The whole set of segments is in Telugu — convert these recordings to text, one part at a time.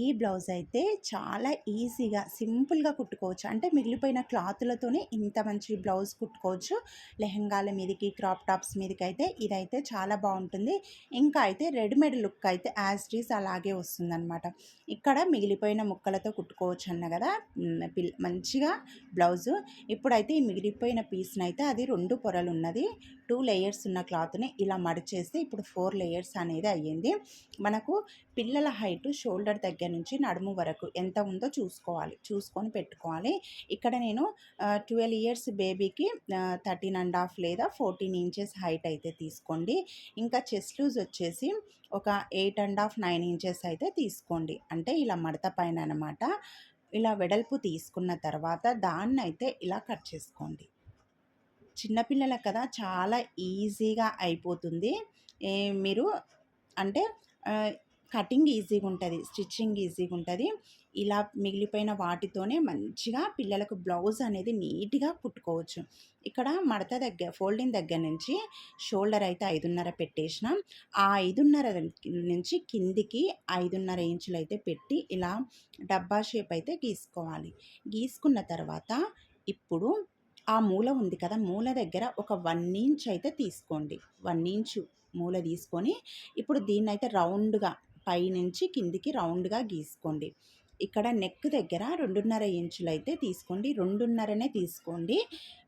ఈ బ్లౌజ్ అయితే చాలా ఈజీగా సింపుల్గా కుట్టుకోవచ్చు. అంటే మిగిలిపోయిన క్లాత్లతోనే ఇంత మంచి బ్లౌజ్ కుట్టుకోవచ్చు. లెహంగాల మీదకి క్రాప్ టాప్స్ మీదకి అయితే ఇదైతే చాలా బాగుంటుంది. ఇంకా అయితే రెడీమేడ్ లుక్ అయితే యాజ్ డీస్ అలాగే వస్తుందన్నమాట. ఇక్కడ మిగిలిపోయిన ముక్కలతో కుట్టుకోవచ్చు అన్న కదా మంచిగా బ్లౌజు. ఇప్పుడైతే ఈ మిగిలిపోయిన పీస్ని అయితే అది రెండు పొరలు ఉన్నది టూ లేయర్స్ ఉన్న క్లాత్ని ఇలా మడిచేస్తే ఇప్పుడు ఫోర్ లేయర్స్ అనేది అయ్యింది. మనకు పిల్లల హైట్ షోల్డర్ దగ్గర దగ్గర నుంచి నడుము వరకు ఎంత ఉందో చూసుకోవాలి. చూసుకొని పెట్టుకోవాలి. ఇక్కడ నేను ట్వెల్వ్ ఇయర్స్ బేబీకి థర్టీన్ అండ్ హాఫ్ లేదా ఫోర్టీన్ ఇంచెస్ హైట్ అయితే తీసుకోండి. ఇంకా చెస్ట్ లూజ్ వచ్చేసి ఒక eight and half nine inches అయితే తీసుకోండి. అంటే ఇలా మడత పైన అనమాట ఇలా వెడల్పు తీసుకున్న తర్వాత దాన్ని అయితే ఇలా కట్ చేసుకోండి. చిన్నపిల్లలకు కదా చాలా ఈజీగా అయిపోతుంది. మీరు అంటే కటింగ్ ఈజీగా ఉంటుంది స్టిచ్చింగ్ ఈజీగా ఉంటుంది ఇలా మిగిలిపోయిన వాటితోనే మంచిగా పిల్లలకు బ్లౌజ్ అనేది నీట్గా కుట్టుకోవచ్చు. ఇక్కడ మడత దగ్గర ఫోల్డింగ్ దగ్గర నుంచి షోల్డర్ అయితే ఐదున్నర పెట్టేసిన. ఆ ఐదున్నర నుంచి కిందికి ఐదున్నర ఇంచులు అయితే పెట్టి ఇలా డబ్బా షేప్ అయితే గీసుకోవాలి. గీసుకున్న తర్వాత ఇప్పుడు ఆ మూల ఉంది కదా మూల దగ్గర ఒక వన్ ఇంచ్ అయితే తీసుకోండి. వన్ ఇంచు మూల తీసుకొని ఇప్పుడు దీన్ని అయితే రౌండ్గా పైనుంచి కిందికి రౌండ్గా గీసుకోండి. ఇక్కడ నెక్ దగ్గర రెండున్నర ఇంచులు అయితే తీసుకోండి. రెండున్నరనే తీసుకోండి.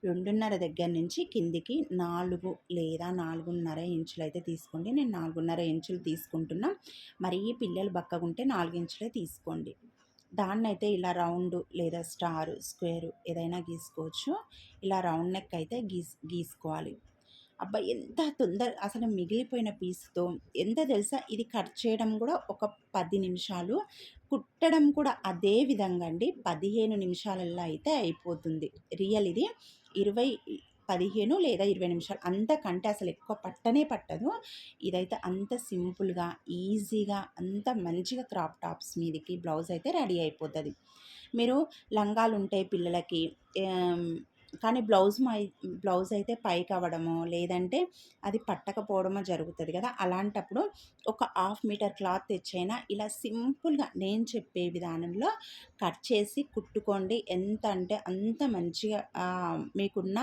రెండున్నర దగ్గర నుంచి కిందికి నాలుగు లేదా నాలుగున్నర ఇంచులు అయితే తీసుకోండి. నేను నాలుగున్నర ఇంచులు తీసుకుంటున్నా. మరీ పిల్లలు బక్కగుంటే నాలుగు ఇంచులే తీసుకోండి. దాన్ని అయితే ఇలా రౌండ్ లేదా స్టార్ స్క్వేర్ ఏదైనా గీసుకోవచ్చు. ఇలా రౌండ్ నెక్ అయితే గీస్ గీసుకోవాలి. అబ్బా! ఎంత తొందర అసలు మిగిలిపోయిన పీస్తో ఎంత తెలుసా? ఇది కట్ చేయడం కూడా ఒక పది నిమిషాలు కుట్టడం కూడా అదే విధంగా అండి. పదిహేను నిమిషాలలో అయితే అయిపోతుంది. రియల్ ఇది. ఇరవై పదిహేను లేదా ఇరవై నిమిషాలు అంతకంటే అసలు ఎక్కువ పట్టనే పట్టదు. ఇదైతే అంత సింపుల్గా ఈజీగా అంత మంచిగా క్రాప్ టాప్స్ మీదకి బ్లౌజ్ అయితే రెడీ అయిపోతుంది. మీరు లంగాలు ఉంటాయి పిల్లలకి కానీ బ్లౌజ్ మై బ్లౌజ్ అయితే పైకి అవ్వడమో లేదంటే అది పట్టకపోవడమో జరుగుతుంది కదా. అలాంటప్పుడు ఒక హాఫ్ మీటర్ క్లాత్ తెచ్చైనా ఇలా సింపుల్గా నేను చెప్పే విధానంలో కట్ చేసి కుట్టుకోండి. ఎంత అంటే అంత మంచిగా మీకున్న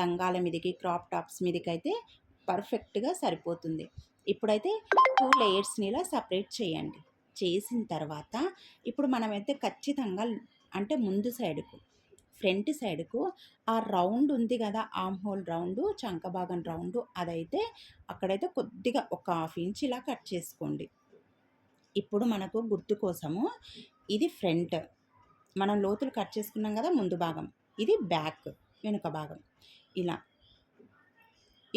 లంగాల మీదకి క్రాప్ టాప్స్ మీదకి అయితే పర్ఫెక్ట్గా సరిపోతుంది. ఇప్పుడైతే టూ లేయర్స్ని ఇలా సపరేట్ చేయండి. చేసిన తర్వాత ఇప్పుడు మనమైతే ఖచ్చితంగా అంటే ముందు సైడ్కు ఫ్రంట్ సైడ్కు ఆ రౌండ్ ఉంది కదా ఆమ్ హోల్ రౌండ్ చంక భాగం రౌండ్ అదైతే అక్కడైతే కొద్దిగా ఒక హాఫ్ ఇంచ్ ఇలా కట్ చేసుకోండి. ఇప్పుడు మనకు గుర్తు కోసము ఇది ఫ్రంట్. మనం లోతులు కట్ చేసుకున్నాం కదా ముందు భాగం. ఇది బ్యాక్ వెనుక భాగం. ఇలా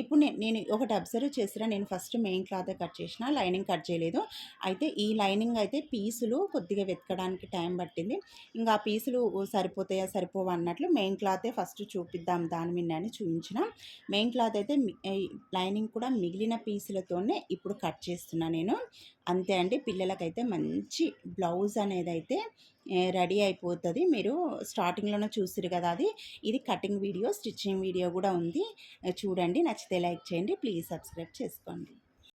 ఇప్పుడు నేను నేను ఒకటి అబ్జర్వ్ చేసినా నేను ఫస్ట్ మెయిన్ క్లాత్ కట్ చేసిన లైనింగ్ కట్ చేయలేదు. అయితే ఈ లైనింగ్ అయితే పీసులు కొద్దిగా వెతకడానికి టైం పట్టింది. ఇంకా ఆ పీసులు సరిపోతాయా సరిపోవా అన్నట్లు మెయిన్ క్లాతే ఫస్ట్ చూపిద్దాం దాని మీద అని చూపించిన మెయిన్ క్లాత్ అయితే లైనింగ్ కూడా మిగిలిన పీసులతోనే ఇప్పుడు కట్ చేస్తున్నా నేను. అంతే అండి పిల్లలకైతే మంచి బ్లౌజ్ అనేది అయితే రెడీ అయిపోతుంది. మీరు స్టార్టింగ్లోనే చూసిరు కదా అది. ఇది కటింగ్ వీడియో స్టిచ్చింగ్ వీడియో కూడా ఉంది. చూడండి నచ్చితే లైక్ చేయండి ప్లీజ్ సబ్స్క్రైబ్ చేసుకోండి.